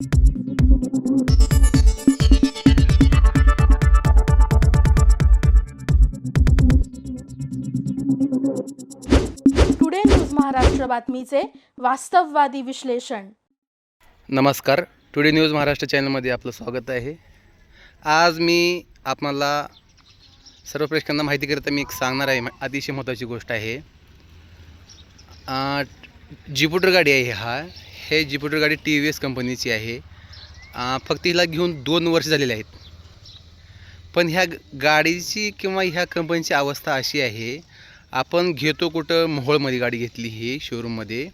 Today news Maharashtra बातमीचे वास्तववादी विश्लेषण. नमस्कार. टुडे न्यूज महाराष्ट्र चॅनलमध्ये आपलं स्वागत आहे. आज मी आपणाला सर्व प्रेक्षकांना माहिती करता मी एक सांगणार आहे. अतिशय महत्त्वाची गोष्ट आहे. ज्युपिटर जिपुटर गाडी आहे हा. हे ज्युपिटर गाडी टी व्ही एस कंपनीची आहे. फक्त हिला घेऊन दोन वर्ष झालेले आहेत. पण ह्या गाडीची किंवा ह्या कंपनीची अवस्था अशी आहे आपण घेतो कुठं मोहोळमध्ये गाडी घेतली ही शोरूममध्ये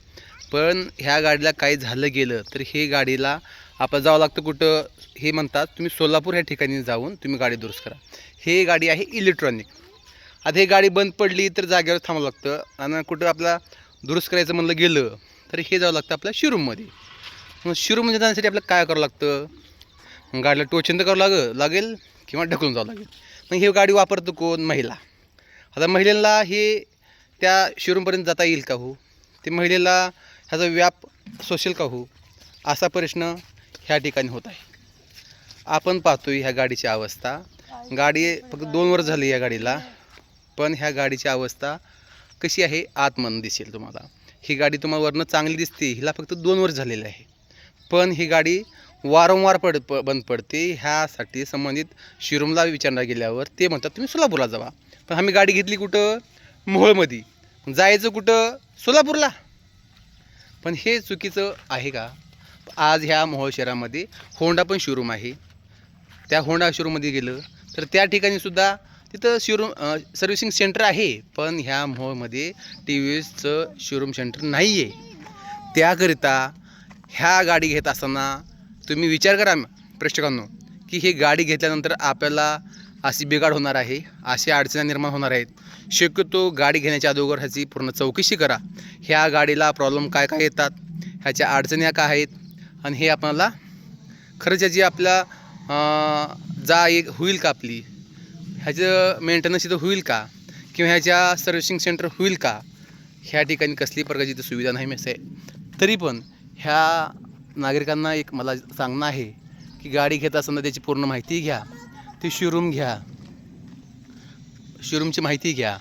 पण ह्या गाडीला काही झालं गेलं तर हे गाडीला आपलं जावं लागतं कुठं हे म्हणतात तुम्ही सोलापूर ह्या ठिकाणी जाऊन तुम्ही गाडी दुरुस्त करा. हे गाडी आहे इलेक्ट्रॉनिक आता हे गाडी बंद पडली तर जागेवर थांबावं लागतं. आणि कुठं आपला दुरुस्त करायचं म्हणलं गेलं तर हे जावं लागतं आपल्या शोरूममध्ये. मग शोरूममध्ये जाण्यासाठी आपल्याला काय करावं लागतं? गाडीला टोचन तर करावं लाग लागेल किंवा ढकलून जावं लागेल? मग ही गाडी वापरतो कोण? महिला. आता महिलेला हे त्या शोरूमपर्यंत जाता येईल का हो? ते महिलेला ह्याचा व्याप सोशल का हो? असा प्रश्न ह्या ठिकाणी होत आहे. आपण पाहतोय ह्या गाडीची अवस्था. गाडी फक्त दोन वर्ष झाली या गाडीला पण ह्या गाडीची अवस्था कशी आहे? आतमन दिसेल तुम्हाला. ही गाडी तुम्हाला वरनं चांगली दिसते हिला फक्त दोन वर्ष झालेली आहे. पण ही गाडी वारंवार पड प बंद पडते. ह्यासाठी संबंधित शिरूमला विचारला गेल्यावर ते म्हणतात तुम्ही सोलापूरला जावा. पण आम्ही गाडी घेतली कुठं? मोहोळमध्ये. जायचं कुठं? सोलापूरला. पण हे चुकीचं आहे का? आज ह्या मोहोळ शहरामध्ये होंडा पण शोरूम आहे. त्या होंडा शोरूममध्ये गेलं तर त्या ठिकाणी सुद्धा तिथं शोरूम सर्व्हिसिंग सेंटर आहे पण ह्या मोहोळमध्ये टी व्ही एसचं शोरूम सेंटर नाही आहे त्याकरिता ह्या गाडी घेत असताना तुम्ही विचार करा प्रेक्षकांनो की ही गाडी घेतल्यानंतर आपल्याला अशी बिघाड होणार आहे अशी अडचणी निर्माण होणार आहेत. शक्यतो गाडी घेण्याच्या अगोदर ह्याची पूर्ण चौकशी करा. ह्या गाडीला प्रॉब्लेम काय काय येतात ह्याच्या अडचण्या काय आहेत आणि हे आपल्याला खरंच याची आपल्या जा एक होईल का आपली? ह्याचं मेंटेनन्स इथं होईल का? किंवा ह्याच्या सर्व्हिसिंग सेंटर होईल का? ह्या ठिकाणी कसली प्रकारची इथं सुविधा नाही मिळत आहे. तरी पण ह्या नागरिकांना एक मला सांगणं आहे की गाडी घेत असताना त्याची पूर्ण माहिती घ्या. ती शोरूम घ्या. शोरूमची माहिती घ्या.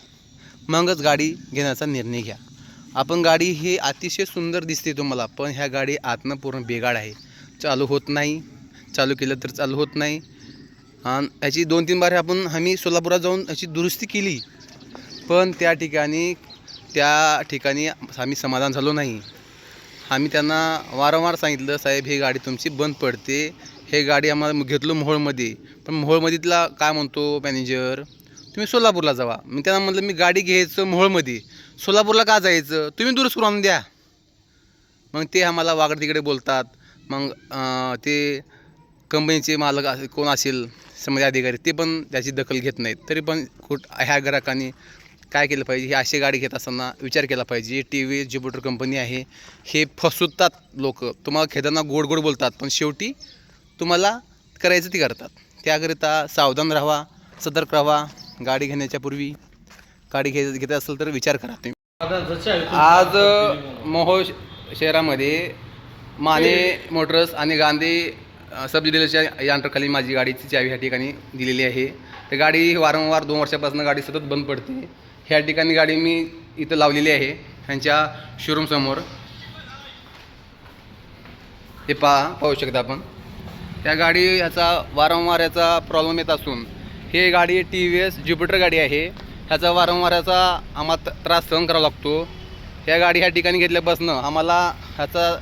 मगच गाडी घेण्याचा निर्णय घ्या. आपण गाडी ही अतिशय सुंदर दिसते तुम्हाला पण ह्या गाडी आतनं पूर्ण बेगाड आहे. चालू होत नाही. चालू केलं तर चालू होत नाही. आणि याची दोन तीन बारे आपण आम्ही सोलापुरात जाऊन याची दुरुस्ती केली. पण त्या ठिकाणी त्या ठिकाणी आम्ही समाधान झालो नाही. आम्ही त्यांना वारंवार सांगितलं साहेब ही गाडी तुमची बंद पडते. हे गाडी आम्हाला घेतलो मोहोळमध्ये. पण मोहोळमधीतला काय म्हणतो मॅनेजर? तुम्ही सोलापूरला जावा. मी त्यांना म्हटलं मी गाडी घ्यायचं मोहोळमध्ये. सोलापूरला का जायचं? तुम्ही दुरुस्त करून द्या. मग ते आम्हाला वागड तिकडे बोलतात. मग ते कंपनीचे मालक कोण असेल समजा अधिकारी ते पण त्याची दखल घेत नाहीत. तरी पण कुठ ह्या ग्राहकांनी काय केलं पाहिजे? ही अशी गाडी घेत असताना विचार केला पाहिजे. टी व्ही ज्युपिटर कंपनी आहे हे फसवतात लोक. तुम्हाला खेळताना गोड गोड बोलतात पण शेवटी तुम्हाला करायचं ते करतात. त्याकरिता सावधान राहा सतर्क राहा गाडी घेण्याच्या पूर्वी गाडी घे घेत असेल तर विचार करा तुम्ही. आज मोहोळ शहरामध्ये माने मोटर्स आणि गांधी सब डिलरच्या यंत्राखाली माझी गाडीची चावी ह्या ठिकाणी दिलेली आहे. तर गाडी वारंवार दोन वर्षापासून गाडी सतत बंद पडते. ह्या ठिकाणी गाडी मी इथं लावलेली आहे ह्यांच्या शोरूमसमोर हे पा पाहू शकता आपण. त्या गाडी ह्याचा वारंवार याचा प्रॉब्लेम येत असून हे गाडी टी व्ही एस ज्युपिटर गाडी आहे. ह्याचा वारंवार याचा आम्हाला त्रास सहन करावा लागतो. ह्या गाडी ह्या ठिकाणी घेतल्यापासून आम्हाला ह्याचा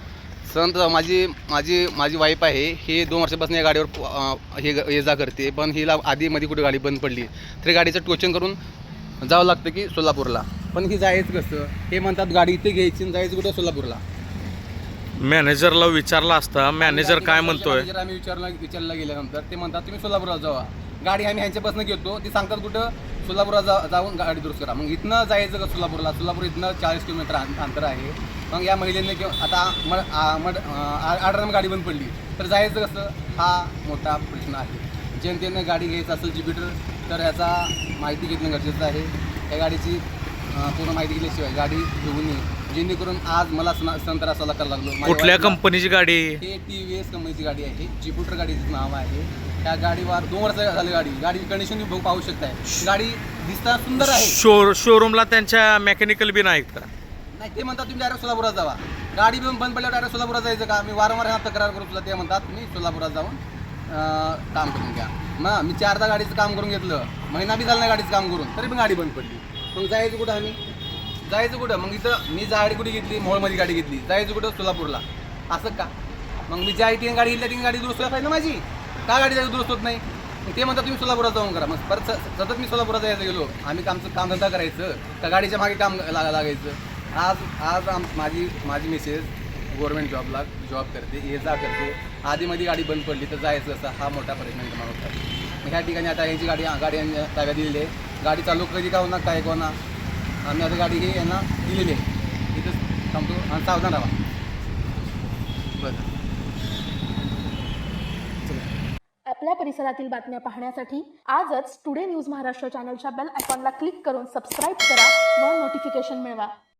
तर माझी माझी माझी वाईफ आहे. ही दोन वर्षापासून या गाडीवर हे ये जा करते. पण हिला आधी मध्ये कुठे गाडी बंद पडली तरी गाडीचं टोचन करून जावं लागतं की सोलापूरला. पण ही जायचं कसं हे म्हणतात गाडी इथे घ्यायची आणि जायचं कुठं सोलापूरला. मॅनेजरला विचारला असता. मॅनेजर काय म्हणतोय? मॅनेजर आम्ही विचारला विचारला गेल्यानंतर ते म्हणतात तुम्ही सोलापूरला जावा. गाडी आम्ही ह्यांच्यापासून घेतो. ती सांगतात कुठं? सोलापूरला जा जाऊन गाडी दुरुस्त करा. मग इथनं जायचं का सोलापूरला? सोलापूर इथनं चाळीस किलोमीटर अंतर आहे. मग या महिलेने किंवा आता मड आ- मड आर्डर गाडी बंद पडली. तर जायचं कसं? हा मोठा प्रश्न आहे. जनतेनं गाडी घ्यायचं असेल ज्युपिटर तर ह्याचा माहिती घेणं गरजेचं आहे. या गाडीची पूर्ण माहिती घेतल्याशिवाय गाडी घेऊ नये जेणेकरून आज मला सण सण त्रासाला करायला लागलो. माझ्या कुठल्या कंपनीची गाडी? हे टी व्ही एस कंपनीची गाडी आहे. जिपुटर गाडीचं नाव आहे. त्या गाडीवर दोन वर्ष झाली गाडी. गाडी कंडिशन तुम्ही पाहू शकताय. गाडी दिसता सुंदर आहे. शो शोरूमला त्यांच्या मेकॅनिकल बी नाहीत का? नाही ते म्हणतात तुम्ही डायरेक्ट सोलापुरात जावा. गाडी पण बंद पडल्यावर डायरेक्ट सोलापुरात जायचं का? मी वारंवार ह्यांना तक्रार करू तुला ते म्हणतात मी सोलापुरात जाऊन अं, काम करून घ्या. मग मी चारदा गाडीचं काम करून घेतलं. महिना बी झाला नाही गाडीचं काम करून. तरी पण गाडी बंद पडली. मग जायचं कुठं आम्ही? जायचं कुठं मग इथं मी गाडी कुठे घेतली मोळमध्ये गाडी घेतली जायचं कुठं सोलापूरला असं का मग मी ज्या आय गाडी घेतली तीन गाडी दुरुस्त व्हायला पाहिजे ना माझी का गाडी जायचं दुरुस्त होत नाही ते म्हणतात तुम्ही सोलापुरात जाऊन करा मग परत स- सतत मी सोलापुरात जायचं गेलो आम्ही कामचं काम धंदा करायचं का गाडीच्या मागे काम लागा लागायचं आज आज आम माझी माझी मिसेस गव्हर्नमेंट जॉबला जॉब करते ये जा करते आधीमध्ये गाडी बंद पडली तर जायचं असं हा मोठा प्रश्न निर्माण होता ह्या ठिकाणी आता यांची गाडी गाडी ताब्यात दिलेली आहे गाडी चालू कधी का होणार काय कोणा आम्ही आता गाडी ही यांना दिलेली आहे. इथंच थांबतो. आणि सावधान राहा. बरं. आपल्या परिसरातील बातम्या पाहण्यासाठी आजच टुडे न्यूज महाराष्ट्र चॅनलच्या बेल आयकॉनला क्लिक करून सबस्क्राईब करा व नोटिफिकेशन मिळवा.